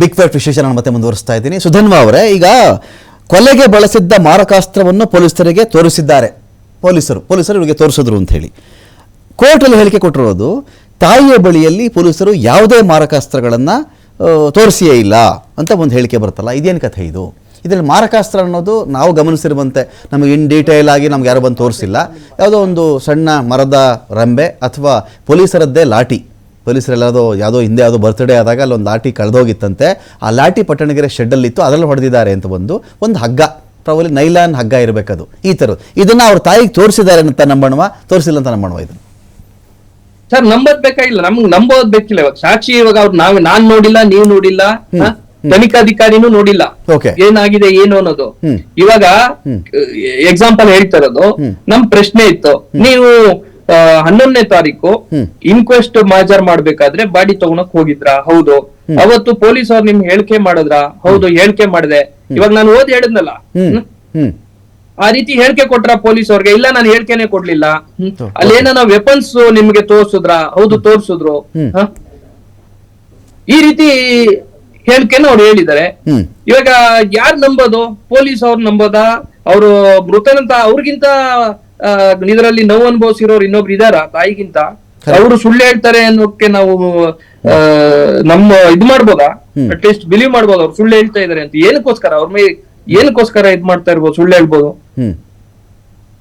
Big fat ವಿಶೇಷ ಮತ್ತೆ ಮುಂದುವರಿಸ್ತಾ ಇದ್ದೀನಿ. ಸುಧನ್ವಾ ಅವರೇ, ಈಗ ಕೊಲೆಗೆ ಬಳಸಿದ್ದ ಮಾರಕಾಸ್ತ್ರವನ್ನು ಪೊಲೀಸರಿಗೆ ತೋರಿಸಿದ್ದಾರೆ. ಪೊಲೀಸರು ಪೊಲೀಸರು ಇವರಿಗೆ ತೋರಿಸಿದ್ರು ಅಂತ ಹೇಳಿ. ಕೋರ್ಟಲ್ಲಿ ಹೇಳಿಕೆ ಕೊಟ್ಟಿರೋದು, ತಾಯಿಯ ಬಳಿಯಲ್ಲಿ ಪೊಲೀಸರು ಯಾವುದೇ ಮಾರಕಾಸ್ತ್ರಗಳನ್ನು ತೋರಿಸಿಯೇ ಇಲ್ಲ ಅಂತ ಒಂದು ಹೇಳಿಕೆ ಬರುತ್ತಲ್ಲ, ಇದೇನು ಕಥೆ ಇದು? ಇದರಲ್ಲಿ ಮಾರಕಾಸ್ತ್ರ ಅನ್ನೋದು ನಾವು ಗಮನಿಸಿರುವಂತೆ ನಮಗೆ ಇನ್ ಡೀಟೇಲ್ ಆಗಿ ನಮ್ಗೆ ಯಾರು ಬಂದು ತೋರಿಸಿಲ್ಲ. ಯಾವುದೋ ಒಂದು ಸಣ್ಣ ಮರದ ರಂಬೆ ಅಥವಾ ಪೊಲೀಸರದ್ದೇ ಲಾಠಿ. ಪೊಲೀಸರೆಲ್ಲದೋ ಯಾವುದೋ ಹಿಂದೆ ಯಾವುದೋ ಬರ್ತ್ಡೇ ಆದಾಗ ಅಲ್ಲೊಂದು ಲಾಟಿ ಕಳೆದೋಗಿತ್ತಂತೆ ಆ ಲಾಟಿ ಪಟ್ಟಣಗೆರೆ ಶೆಡ್ಡಲ್ಲಿತ್ತು ಅದರಲ್ಲಿ ಹೊಡೆದಿದ್ದಾರೆ ಅಂತ ಬಂದು ಒಂದು ಹಗ್ಗ. ಪ್ರಾಬಲಿ ನೈಲಾನ್ ಹಗ್ಗ ಇರಬೇಕದು ಈ ಥರದ್ದು ಇದನ್ನು ಅವ್ರ ತಾಯಿಗೆ ತೋರಿಸಿದ್ದಾರೆ ಅಂತ ನಂಬಣವ? ತೋರಿಸಿಲ್ಲ ಅಂತ ನಂಬಣವ ಇದನ್ನು? ಸರ್ ನಂಬೋದ್ ಬೇಕಾಗಿಲ್ಲ ನಮ್ಗೆ ನಂಬೋದ್ ಬೇಕಿಲ್ಲ ಇವಾಗ. ಸಾಕ್ಷಿ ಇವಾಗ ಅವ್ರು ನಾವ್ ನಾನ್ ನೋಡಿಲ್ಲ ನೀವ್ ನೋಡಿಲ್ಲ? ತನಿಖಾಧಿಕಾರಿನೂ ನೋಡಿಲ್ಲ. ಏನಾಗಿದೆ ಏನು ಅನ್ನೋದು. ಇವಾಗ ಎಕ್ಸಾಂಪಲ್ ಹೇಳ್ತಾ ಇರೋದು. ನಮ್ ಪ್ರಶ್ನೆ ಇತ್ತು. ನೀವು ಹನ್ನೊಂದನೇ ತಾರೀಕು. ಇನ್ಕ್ವೆಸ್ಟ್ ಮಾಜರ್ ಮಾಡ್ಬೇಕಾದ್ರೆ ಬಾಡಿ ತಗೊಳಕ್ ಹೋಗಿದ್ರ? ಹೌದು. ಅವತ್ತು ಪೊಲೀಸ್ ಅವ್ರು ನಿಮ್ ಹೇಳಿಕೆ ಮಾಡಿದ್ರ? ಹೌದು ಹೇಳಿಕೆ ಮಾಡಿದೆ. ಇವಾಗ ನಾನು ಓದಿ ಹೇಳಿದ್ನಲ್ಲ? ಆ ರೀತಿ ಹೇಳಿಕೆ ಕೊಟ್ರ ಪೊಲೀಸ್ ಅವ್ರಿಗೆ? ಇಲ್ಲ ನಾನು ಹೇಳಿಕೆನೆ ಕೊಡ್ಲಿಲ್ಲ. ಅಲ್ಲಿ ಏನಾನ ವೆಪನ್ಸ್ ನಿಮ್ಗೆ ತೋರ್ಸುದ್ರ? ಹೌದು ತೋರ್ಸುದ್ರು. ಈ ರೀತಿ ಹೇಳಿಕೆನ ಅವ್ರು ಹೇಳಿದ್ದಾರೆ. ಇವಾಗ ಯಾರ್ ನಂಬೋದು? ಪೊಲೀಸ್ ಅವ್ರು ನಂಬೋದಾ? ಅವರು ಮೃತನಂತ ಅವ್ರಿಗಿಂತ ಇದರಲ್ಲಿ ನೋವು ಅನುಭವಿಸಿರೋರು ಇನ್ನೊಬ್ರು ಇದಾರ ತಾಯಿಗಿಂತ? ಅವರು ಸುಳ್ಳು ಹೇಳ್ತಾರೆ ಅನ್ನೋಕೆ ನಾವು ನಮ್ಮ ಇದು ಮಾಡ್ಬೋದಾ? ಅಟ್ಲೀಸ್ಟ್ ಬಿಲೀವ್ ಮಾಡ್ಬೋದು ಅವ್ರು ಸುಳ್ಳು ಹೇಳ್ತಾ ಇದಾರೆ ಅಂತ. ಏನಕ್ಕೋಸ್ಕರ? ಅವ್ರ ಮೇಲೆ ಏನಕ್ಕೋಸ್ಕರ ಇದ್ ಮಾಡ್ತಾ ಇರ್ಬೋದು ಸುಳ್ಳು ಹೇಳ್ಬೋದು?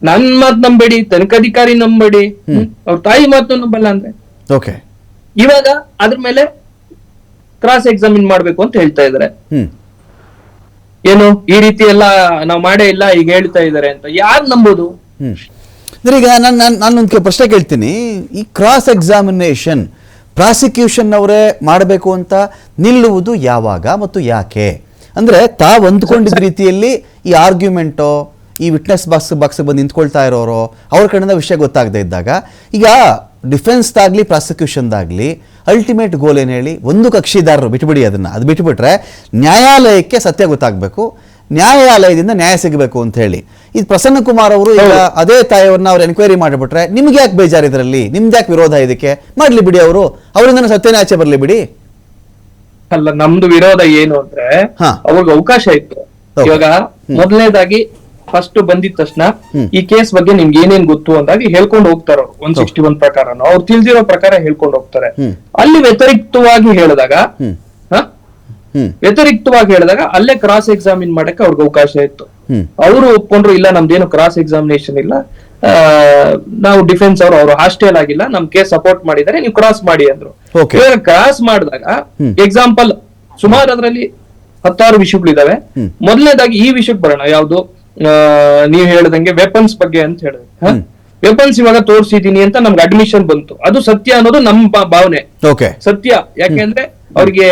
ನನ್ ಮಾತ್ ನಂಬೇಡಿ ತನಿಖಾಧಿಕಾರಿ ನಂಬೇಡಿ. ಅವ್ರ ತಾಯಿ ಮಾತು ನಂಬಲ್ಲ ಅಂದ್ರೆ? ಓಕೆ. ಇವಾಗ ಅದ್ರ ಮೇಲೆ ಕ್ರಾಸ್ ಎಕ್ಸಾಮಿನ್ ಮಾಡ್ಬೇಕು ಅಂತ ಹೇಳ್ತಾ ಇದಾರೆ. ಏನು? ಈ ರೀತಿ ಎಲ್ಲ ನಾವ್ ಮಾಡೇ ಇಲ್ಲ ಈಗ ಹೇಳ್ತಾ ಇದಾರೆ ಅಂತ. ಯಾರು ನಂಬೋದು? ಅಂದ್ರೆ ಈಗ ನಾನು ನಾನು ನಾನೊಂದು ಪ್ರಶ್ನೆ ಕೇಳ್ತೀನಿ. ಈ ಕ್ರಾಸ್ ಎಕ್ಸಾಮಿನೇಷನ್ ಪ್ರಾಸಿಕ್ಯೂಷನ್ ಅವರೇ ಮಾಡಬೇಕು ಅಂತ ನಿಲ್ಲುವುದು ಯಾವಾಗ ಮತ್ತು ಯಾಕೆ? ಅಂದರೆ ತಾವು ಹೊಂದ್ಕೊಂಡಿದ್ದ ರೀತಿಯಲ್ಲಿ ಈ ಆರ್ಗ್ಯುಮೆಂಟೋ ಈ ವಿಟ್ನೆಸ್ ಬಾಕ್ಸ್ ಬಾಕ್ಸ್ ಬಂದು ನಿಂತ್ಕೊಳ್ತಾ ಇರೋರು ಅವ್ರ ಕಡೆಯಿಂದ ವಿಷಯ ಗೊತ್ತಾಗದೇ ಇದ್ದಾಗ ಈಗ ಡಿಫೆನ್ಸ್ದಾಗಲಿ ಪ್ರಾಸಿಕ್ಯೂಷನ್ದಾಗಲಿ ಅಲ್ಟಿಮೇಟ್ ಗೋಲ್ ಏನು ಹೇಳಿ ಒಂದು ಕಕ್ಷಿದಾರರು ಬಿಟ್ಬಿಡಿ ಅದನ್ನು. ಅದು ಬಿಟ್ಬಿಟ್ರೆ ನ್ಯಾಯಾಲಯಕ್ಕೆ ಸತ್ಯ ಗೊತ್ತಾಗಬೇಕು. ನ್ಯಾಯಾಲಯದಿಂದ ನ್ಯಾಯ ಸಿಗಬೇಕು ಅಂತ ಹೇಳಿ. ಇದು ಪ್ರಸನ್ನ ಕುಮಾರ್ ಅವರು ಈಗ ಅದೇ ತಾಯಿಯವ್ರನ್ನ ಅವ್ರು ಎನ್ಕ್ವೈರಿ ಮಾಡಿಬಿಟ್ರೆ ನಿಮ್ಗೆ ಯಾಕೆ ಬೇಜಾರು ಇದರಲ್ಲಿ? ನಿಮ್ದು ಯಾಕೆ ವಿರೋಧ ಇದಕ್ಕೆ? ಮಾಡಲಿ ಬಿಡಿ ಅವರು. ಅವರಿಂದ ಸತ್ಯನೇ ಆಚೆ ಬರಲಿ ಬಿಡಿ. ಅಲ್ಲ ನಮ್ದು ವಿರೋಧ ಏನು ಅಂದ್ರೆ. ಅವ್ರಿಗೆ ಅವಕಾಶ ಇತ್ತು. ಇವಾಗ ಮೊದಲನೇದಾಗಿ ಫಸ್ಟ್ ಬಂದಿದ ತಕ್ಷಣ ಈ ಕೇಸ್ ಬಗ್ಗೆ ನಿಮ್ಗೆ ಏನೇನ್ ಗೊತ್ತು ಅಂದಾಗ ಹೇಳ್ಕೊಂಡು ಹೋಗ್ತಾರ ಒನ್ ಸಿಕ್ಸ್ಟಿ ಒನ್ ಪ್ರಕಾರ ಅವ್ರು ತಿಳಿದಿರೋ ಪ್ರಕಾರ ಹೇಳ್ಕೊಂಡು ಹೋಗ್ತಾರೆ. ಅಲ್ಲಿ ವ್ಯತಿರಿಕ್ತವಾಗಿ ಹೇಳಿದಾಗ ವ್ಯತಿರಿಕ್ತವಾಗಿ ಹೇಳಿದಾಗ ಅಲ್ಲೇ ಕ್ರಾಸ್ ಎಕ್ಸಾಮಿನ್ ಮಾಡಕ್ಕೆ ಅವ್ರಿಗೆ ಅವಕಾಶ ಇತ್ತು. ಅವರು ಒಪ್ಕೊಂಡ್ರು ಇಲ್ಲ ನಮ್ದೇನು ಕ್ರಾಸ್ ಎಕ್ಸಾಮಿನೇಷನ್ ಇಲ್ಲ. ನಾವು ಡಿಫೆನ್ಸ್ ಅವರು ಅವರು ಹಾಸ್ಟೆಲ್ ಆಗಿಲ್ಲ. ನಮ್ ಕೇಸ್ ಸಪೋರ್ಟ್ ಮಾಡಿದರೆ ನೀವು ಕ್ರಾಸ್ ಮಾಡಿ ಅಂದ್ರು. ಕ್ರಾಸ್ ಮಾಡಿದಾಗ ಎಕ್ಸಾಂಪಲ್ ಸುಮಾರು ಅದರಲ್ಲಿ ಹತ್ತಾರು ವಿಷಯಗಳಿದಾವೆ. ಮೊದಲನೇದಾಗಿ ಈ ವಿಷಯಕ್ಕೆ ಬರೋಣ. ಯಾವ್ದು? ನೀವು ಹೇಳ್ದಂಗೆ ವೆಪನ್ಸ್ ಬಗ್ಗೆ ಅಂತ ಹೇಳಿದ್ರೆ ವೆಪನ್ಸ್ ಇವಾಗ ತೋರಿಸಿದೀನಿ ಅಂತ ನಮ್ಗೆ ಅಡ್ಮಿಷನ್ ಬಂತು. ಅದು ಸತ್ಯ ಅನ್ನೋದು ನಮ್ಮ ಭಾವನೆ. ಸತ್ಯ. ಯಾಕೆಂದ್ರೆ ಅವ್ರಿಗೆ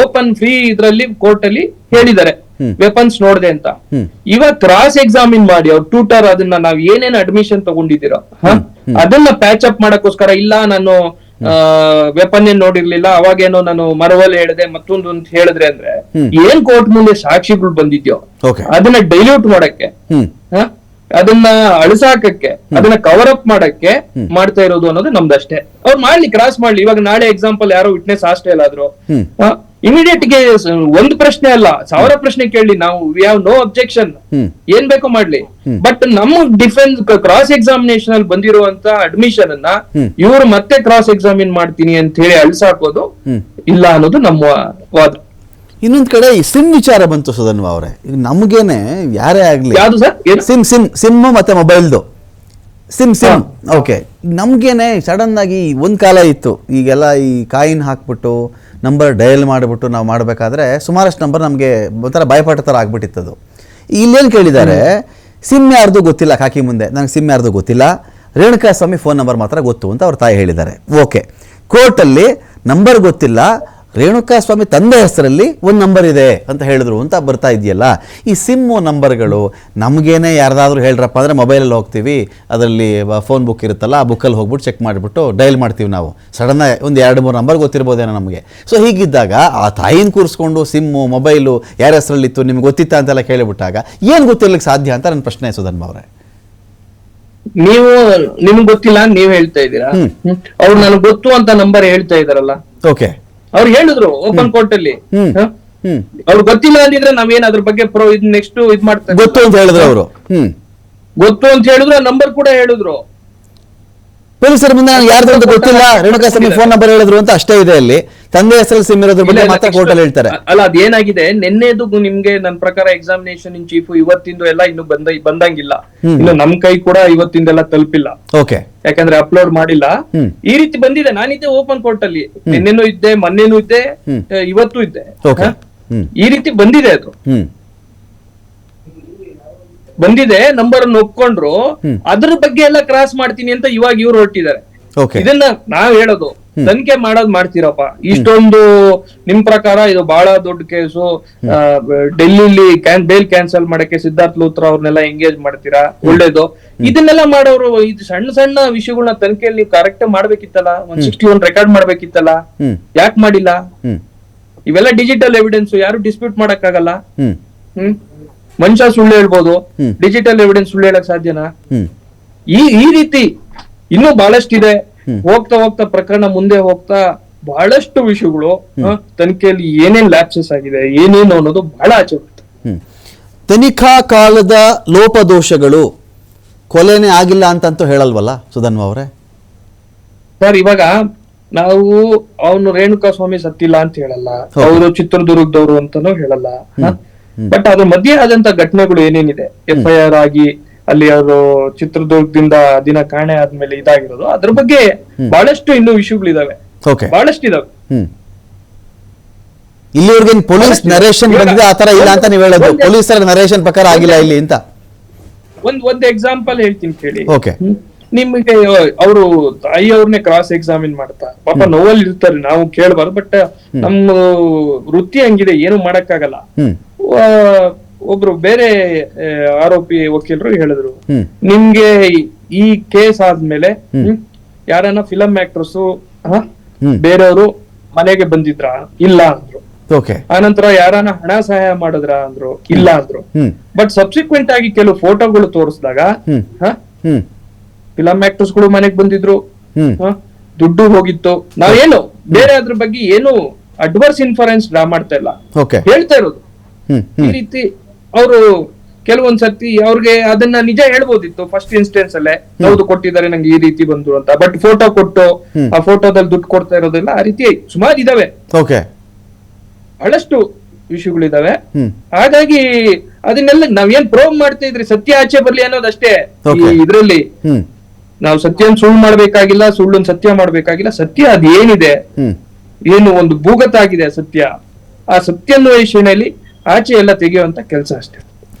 ಓಪನ್ ಫ್ರೀ ಇದ್ರಲ್ಲಿ ಕೋರ್ಟ್ ಅಲ್ಲಿ ಹೇಳಿದ್ದಾರೆ. ವೆಪನ್ಸ್ ನೋಡ್ದೆ ಅಂತ. ಇವಾಗ ಕ್ರಾಸ್ ಎಕ್ಸಾಮಿನ್ ಮಾಡಿ ಅವ್ರು ಟ್ಯೂಟರ್ ಅದನ್ನ ನಾವ್ ಏನೇನ್ ಅಡ್ಮಿಷನ್ ತಗೊಂಡಿದ್ದೀರೋ ಹ? ಅದನ್ನ ಪ್ಯಾಚ್ ಅಪ್ ಮಾಡಕ್ಕೋಸ್ಕರ ಇಲ್ಲ ನಾನು ವೆಪನ್ ಏನ್ ನೋಡಿರ್ಲಿಲ್ಲ ಅವಾಗೇನೋ ನಾನು ಮರವಲ್ ಹೇಳಿದೆ ಮತ್ತೊಂದು ಅಂತ ಹೇಳಿದ್ರೆ ಅಂದ್ರೆ ಏನ್ ಕೋರ್ಟ್ ಮುಂದೆ ಸಾಕ್ಷಿಗಳು ಬಂದಿದ್ಯೋ ಅದನ್ನ ಡೈಲ್ಯೂಟ್ ಮಾಡಕ್ಕೆ? ಅದನ್ನ ಅಳಿಸಾಕಕ್ಕೆ ಅದನ್ನ ಕವರ್ ಅಪ್ ಮಾಡಕ್ಕೆ ಮಾಡ್ತಾ ಇರೋದು ಅನ್ನೋದು ನಮ್ದಷ್ಟೇ. ಅವ್ರು ಮಾಡ್ಲಿ ಕ್ರಾಸ್ ಮಾಡ್ಲಿ. ಇವಾಗ ನಾಳೆ ಎಕ್ಸಾಂಪಲ್ ಯಾರೋ ವಿಟ್ನೆಸ್ ಹಾಸ್ಟೆಲ್ ಆದ್ರು. ಇಮಿಡಿಯೇಟ್ಗೆ ಒಂದು ಪ್ರಶ್ನೆ ಅಲ್ಲ. ಸಾವಿರ ಪ್ರಶ್ನೆ ಕೇಳಿ ನಾವು ವಿ ಹ್ಯಾವ್ ನೋ ಅಬ್ಜೆಕ್ಷನ್ ಏನ್ ಬೇಕೋ ಮಾಡ್ಲಿ. ಬಟ್ ನಮ್ಮ ಡಿಫೆನ್ಸ್ ಕ್ರಾಸ್ ಎಕ್ಸಾಮಿನೇಷನ್ ಅಲ್ಲಿ ಬಂದಿರುವಂತ ಅಡ್ಮಿಷನ್ ಅನ್ನ ಇವ್ರು ಮತ್ತೆ ಕ್ರಾಸ್ ಎಕ್ಸಾಮಿನ್ ಮಾಡ್ತೀನಿ ಅಂತ ಹೇಳಿ ಅಳ್ಸಾಕೋದು ಇಲ್ಲ ಅನ್ನೋದು ನಮ್ಮ ವಾದ. ಇನ್ನೊಂದ್ ಕಡೆ ಈ ಸಿಮ್ ವಿಚಾರ ಬಂತು ಸುಧನ್ವ ಅವರೇ. ಈಗ ನಮಗೇನೆ ಯಾರೇ ಆಗಲಿ ಯಾವ್ದು ಸರ್? ಏನು? ಸಿಮ್ ಸಿಮ್ ಸಿಮ್ ಮತ್ತೆ ಮೊಬೈಲ್ದು. SIM SIM. ಓಕೆ. ನಮಗೇನೆ ಸಡನ್ ಆಗಿ ಒಂದು ಕಾಲ ಇತ್ತು. ಈಗೆಲ್ಲ ಈ ಕಾಯಿನ್ ಹಾಕ್ಬಿಟ್ಟು ನಂಬರ್ ಡಯಲ್ ಮಾಡಿಬಿಟ್ಟು ನಾವು ಮಾಡಬೇಕಾದ್ರೆ ಸುಮಾರಷ್ಟು ನಂಬರ್ ನಮಗೆ ಒಂಥರ ಭಯಪಟ್ಟ ಥರ ಆಗ್ಬಿಟ್ಟಿತ್ತದು. ಇಲ್ಲೇನು ಕೇಳಿದ್ದಾರೆ ಸಿಮ್ ಯಾರ್ದು ಗೊತ್ತಿಲ್ಲ ಕಾಕಿ ಮುಂದೆ. ನನಗೆ ಸಿಮ್ ಯಾರ್ದು ಗೊತ್ತಿಲ್ಲ. ರೇಣುಕಾ ಸ್ವಾಮಿ ಫೋನ್ ನಂಬರ್ ಮಾತ್ರ ಗೊತ್ತು ಅಂತ ಅವ್ರ ತಾಯಿ ಹೇಳಿದ್ದಾರೆ. ಓಕೆ. ಕೋರ್ಟಲ್ಲಿ ನಂಬರ್ ಗೊತ್ತಿಲ್ಲ. ರೇಣುಕಾ ಸ್ವಾಮಿ ತಂದೆ ಹೆಸರಲ್ಲಿ ಒಂದು ನಂಬರ್ ಇದೆ ಅಂತ ಹೇಳಿದ್ರು ಅಂತ ಬರ್ತಾ ಇದೆಯಲ್ಲ ಈ ಸಿಮ್ಮು ನಂಬರ್ಗಳು ನಮಗೇನೆ ಯಾರ್ದಾದ್ರೂ ಹೇಳ್ರಪ್ಪ ಅಂದರೆ ಮೊಬೈಲಲ್ಲಿ ಹೋಗ್ತೀವಿ. ಅದರಲ್ಲಿ ಫೋನ್ ಬುಕ್ ಇರುತ್ತಲ್ಲ ಆ ಬುಕ್ಕಲ್ಲಿ ಹೋಗ್ಬಿಟ್ಟು ಚೆಕ್ ಮಾಡಿಬಿಟ್ಟು ಡೈಲ್ ಮಾಡ್ತೀವಿ ನಾವು. ಸಡನ್ನಾಗಿ ಒಂದು ಎರಡು ಮೂರು ನಂಬರ್ ಗೊತ್ತಿರ್ಬೋದೇನೋ ನಮಗೆ. ಸೊ ಹೀಗಿದ್ದಾಗ ಆ ತಾಯಿನ ಕೂರಿಸ್ಕೊಂಡು ಸಿಮ್ಮು ಮೊಬೈಲು ಯಾರ ಹೆಸರಲ್ಲಿತ್ತು ನಿಮ್ಗೆ ಗೊತ್ತಿತ್ತಾ ಅಂತೆಲ್ಲ ಕೇಳಿಬಿಟ್ಟಾಗ ಏನು ಗೊತ್ತಿರ್ಲಿಕ್ಕೆ ಸಾಧ್ಯ ಅಂತ ನನ್ನ ಪ್ರಶ್ನೆ ಸುಧನ್ಮ ಅವರೇ ನೀವು ನಿಮ್ಗೆ ಗೊತ್ತಿಲ್ಲ ನೀವು ಹೇಳ್ತಾ ಇದ್ದೀರಾ. ಅವ್ರು ನನಗೆ ಗೊತ್ತು ಅಂತ ನಂಬರ್ ಹೇಳ್ತಾ ಇದಾರಲ್ಲ ಓಕೆ ಅವ್ರು ಹೇಳಿದ್ರು ಓಪನ್ ಕೋರ್ಟ್ ಅಲ್ಲಿ. ಅವ್ರು ಗೊತ್ತಿಲ್ಲ ಅಂದಿದ್ರೆ ನಾವೇನ್ ಅದ್ರ ಬಗ್ಗೆ ಪ್ರೋ ಇದ್ ನೆಕ್ಸ್ಟ್ ಇದ್ ಮಾಡ್ತಾರೆ ಗೊತ್ತು ಅಂತ ಹೇಳಿದ್ರು ಅವರು. ಹ್ಮ್. ಗೊತ್ತು ಅಂತ ಹೇಳಿದ್ರು ನಂಬರ್ ಕೂಡ ಹೇಳಿದ್ರು. ಪೊಲೀಸರ ಮುಂದೆ ನಾನು ಯಾರ್ದು ಅಂತ ಗೊತ್ತಿಲ್ಲ. ರೇಣುಕಾ ಸ್ವಾಮಿ ಫೋನ್ ನಂಬರ್ ಹೇಳಿದ್ರು ಅಂತ ಅಷ್ಟೇ ಇದೆ ಅಲ್ಲಿ. ತಂದೆ ಹೆಸರಲ್ಲಿ ಸಿಮ್ ಇರೋದ್ರ ಬಗ್ಗೆ ಮಾತ್ರ ಕೋರ್ಟ್ ಅಲ್ಲಿ ಹೇಳ್ತಾರೆ. ಅಲ್ಲ ಅದೇನಾಗಿದೆ ನಿನ್ನೆದು ನಿಮ್ಗೆ ನನ್ನ ಪ್ರಕಾರ ಎಕ್ಸಾಮಿನೇಷನ್ ಇನ್ ಚೀಫ್ ಇವತ್ತಿಂದು ಎಲ್ಲ ಇನ್ನು ಬಂದ ಬಂದಂಗಿಲ್ಲ. ಇನ್ನು ನಮ್ ಕೈ ಕೂಡ ಇವತ್ತಿಂದೆಲ್ಲ ತಲುಪಿಲ್ಲ. ಓಕೆ. ಯಾಕಂದ್ರೆ ಅಪ್ಲೋಡ್ ಮಾಡಿಲ್ಲ. ಈ ರೀತಿ ಬಂದಿದೆ. ನಾನಿದ್ದೆ ಓಪನ್ ಕೋರ್ಟ್ ಅಲ್ಲಿ. ನಿನ್ನೆನೂ ಇದ್ದೆ ಮೊನ್ನೆನೂ ಇದ್ದೆ ಇವತ್ತು ಇದ್ದೆ. ಓಕೆ. ಈ ರೀತಿ ಬಂದಿದೆ ಅದು. ಬಂದಿದೆ ನಂಬರ್ ಅನ್ನು ಒಪ್ಕೊಂಡ್ರು. ಅದ್ರ ಬಗ್ಗೆ ಎಲ್ಲ ಕ್ರಾಸ್ ಮಾಡ್ತೀನಿ ಅಂತ ಇವಾಗ ಇವ್ರು ಹೊರಟಿದ್ದಾರೆ. ಇದನ್ನ ನಾವ್ ಹೇಳೋದು ತನಿಖೆ ಮಾಡೋದ್ ಮಾಡ್ತೀರಪ್ಪ. ಇಷ್ಟೊಂದು ನಿಮ್ ಪ್ರಕಾರ ಇದು ಬಹಳ ದೊಡ್ಡ ಕೇಸು ಡೆಲ್ಲಿಲಿ ಕ್ಯಾನ್ ಬೇಲ್ ಕ್ಯಾನ್ಸಲ್ ಮಾಡಕ್ಕೆ ಸಿದ್ಧಾರ್ಥ್ ಲೂತ್ರ ಅವ್ರನ್ನೆಲ್ಲ ಎಂಗೇಜ್ ಮಾಡ್ತೀರಾ? ಒಳ್ಳೇದು. ಇದನ್ನೆಲ್ಲ ಮಾಡೋರು ಇದು ಸಣ್ಣ ಸಣ್ಣ ವಿಷಯಗಳನ್ನ ತನಿಖೆಯಲ್ಲಿ ನೀವು ಕರೆಕ್ಟ್ ಮಾಡ್ಬೇಕಿತ್ತಲ್ಲ? ಒಂದ್ ಸಿಕ್ಸ್ಟಿ ಒನ್ ರೆಕಾರ್ಡ್ ಮಾಡ್ಬೇಕಿತ್ತಲ್ಲ? ಯಾಕೆ ಮಾಡಿಲ್ಲ? ಇವೆಲ್ಲ ಡಿಜಿಟಲ್ ಎವಿಡೆನ್ಸ್ ಯಾರು ಡಿಸ್ಪ್ಯೂಟ್ ಮಾಡಕ್ಕಾಗಲ್ಲ? ಆಗಲ್ಲ ಹ್ಮ್. ಮನುಷ್ಯ ಸುಳ್ಳು ಹೇಳ್ಬೋದು ಡಿಜಿಟಲ್ ಎವಿಡೆನ್ಸ್ ಸುಳ್ಳು ಹೇಳಕ್ ಸಾಧ್ಯನಾ? ಈ ಈ ರೀತಿ ಇನ್ನೂ ಬಹಳಷ್ಟಿದೆ. ಹೋಗ್ತಾ ಹೋಗ್ತಾ ಪ್ರಕರಣ ಮುಂದೆ ಹೋಗ್ತಾ ಬಹಳಷ್ಟು ವಿಷಯಗಳು ತನಿಖೆಯಲ್ಲಿ ಏನೇನ್ ಲ್ಯಾಪ್ಸಸ್ ಆಗಿದೆ ಏನೇನು ಅನ್ನೋದು ಬಹಳ ಆಚೆ ಬರುತ್ತೆ ತನಿಖಾ ಕಾಲದ ಲೋಪದೋಷಗಳು ಕೊಲೆನೆ ಆಗಿಲ್ಲ ಅಂತಂತೂ ಹೇಳಲ್ವಲ್ಲ ಸುಧನ್ವ ಅವರೇ? ಸರ್ ಇವಾಗ ನಾವು ಅವನು ರೇಣುಕಾ ಸ್ವಾಮಿ ಸತ್ತಿಲ್ಲ ಅಂತ ಹೇಳಲ್ಲ. ಅವರು ಚಿತ್ರದುರ್ಗದವರು ಅಂತಾನೂ ಹೇಳಲ್ಲ ಬಟ್ ಅದ್ರ ಮಧ್ಯೆ ಆದಂತ ಘಟನೆಗಳು ಏನೇನಿದೆ? ಎಫ್ ಐ ಆರ್ ಆಗಿ ಅಲ್ಲಿ ಅವರು ಚಿತ್ರದುರ್ಗದಿಂದ ದಿನ ಕಾಣೆ ಆದ್ಮೇಲೆ ಇದಾಗಿರೋದು. ಅದ್ರ ಬಗ್ಗೆ ಬಹಳಷ್ಟು ಇನ್ನೂ ಇಶ್ಯೂಗಳಿದಾವೆ ಓಕೆ ಬಹಳಷ್ಟು ಇದಾವೆ. ಇಲ್ಲಿವರೆಗಿನ ಇಲ್ಲಿವರೆಗೆ ಪೊಲೀಸ್ ನರೇಶನ್ ಬಂದಿದೆ ಆ ತರ ಇಲ್ಲ ಅಂತ ನೀವು ಹೇಳೋದು. ಪೊಲೀಸರ ನರೇಶನ್ ಪ್ರಕಾರ ಆಗಿಲ್ಲ ಇಲ್ಲಿ ಅಂತ. ಒಂದ್ ಒಂದ್ ಎಕ್ಸಾಂಪಲ್ ಹೇಳ್ತೀನಿ ಕೇಳಿ. ನಿಮಗೆ ಅವರು ತಾಯಿ ಅವ್ರನ್ನೇ ಕ್ರಾಸ್ ಎಕ್ಸಾಮಿನ್ ಮಾಡ್ತಾ ಪಾಪ ನೋವಲ್ಲಿ ಇರ್ತಾರೆ ನಾವು ಕೇಳಬಾರ್ದು ಬಟ್ ನಮ್ಮ ವೃತ್ತಿ ಹಂಗಿದೆ ಏನು ಮಾಡಕ್ಕಾಗಲ್ಲ. ಒಬ್ರು ಬೇರೆ ಆರೋಪಿ ವಕೀಲರು ಹೇಳಿದ್ರು. ನಿಮ್ಗೆ ಈ- ಕೇಸ್ ಆದ್ಮೇಲೆ ಯಾರನ್ನ ಫಿಲಂ ಆಕ್ಟ್ರಸ್. ಬೇರೆಯವರು ಮನೆಗೆ ಬಂದಿದ್ರ? ಇಲ್ಲ ಅಂದ್ರು. ಆನಂತರ ಯಾರನ್ನ ಹಣ ಸಹಾಯ ಮಾಡಿದ್ರ ಅಂದ್ರು? ಇಲ್ಲ ಅಂದ್ರು. ಬಟ್ ಸಬ್ಸಿಕ್ವೆಂಟ್ ಆಗಿ ಕೆಲವು ಫೋಟೋಗಳು ತೋರಿಸಿದಾಗ ಫಿಲಂ ಆಕ್ಟರ್ಸ್ಗಳು ಮನೆಗ್ ಬಂದಿದ್ರು. ದುಡ್ಡು ಹೋಗಿತ್ತು. ನಾವೇನು ಬೇರೆ ಅದ್ರ ಬಗ್ಗೆ ಏನು ಅಡ್ವರ್ಸ್ ಇನ್ಫರೆನ್ಸ್ ಡ್ರಾ ಮಾಡ್ತಾ ಇಲ್ಲ. ಹೇಳ್ತಾ ಇರೋದು. ಈ ರೀತಿ ಅವರು ಕೆಲವೊಂದ್ ಸರ್ತಿ ಅವ್ರಿಗೆ ಅದನ್ನ ನಿಜ ಹೇಳ್ಬೋದಿತ್ತು ಫಸ್ಟ್ ಇನ್ಸ್ಟೆನ್ಸ್ ಅಲ್ಲೇ ಹೌದು ಕೊಟ್ಟಿದ್ದಾರೆ ನಂಗೆ ಈ ರೀತಿ ಬಂದ್ರು ಅಂತ. ಬಟ್ ಫೋಟೋ ಕೊಟ್ಟು ಆ ಫೋಟೋದಲ್ಲಿ ದುಡ್ಡು ಕೊಡ್ತಾ ಇರೋದಿಲ್ಲ ಆ ರೀತಿ ಸುಮಾರು ಇದಾವೆ. ಓಕೆ ಬಹಳಷ್ಟು ವಿಷಯಗಳಿದಾವೆ ಹಾಗಾಗಿ ಅದನ್ನೆಲ್ಲ ನಾವೇನ್ ಪ್ರೋವ್ ಮಾಡ್ತಾ ಇದ್ರಿ ಸತ್ಯ ಆಚೆ ಬರ್ಲಿ ಅನ್ನೋದಷ್ಟೇ. ಇದ್ರಲ್ಲಿ. ನಾವು ಸತ್ಯನ್ ಸುಳ್ಳು ಮಾಡ್ಬೇಕಾಗಿಲ್ಲ ಸುಳ್ಳನ್ ಸತ್ಯ ಮಾಡ್ಬೇಕಾಗಿಲ್ಲ ಸತ್ಯ ಅದೇನಿದೆ? ಏನಿದೆ ಏನು ಒಂದು ಭೂಗತ ಆಗಿದೆ ಆ ಸತ್ಯ. ಆ ಸತ್ಯಾನ್ವೇಷಣೆಯಲ್ಲಿ ಆಚೆ ಎಲ್ಲ ತೆಗೆಯುವಂತ ಕೆಲಸ ಅಷ್ಟೇ.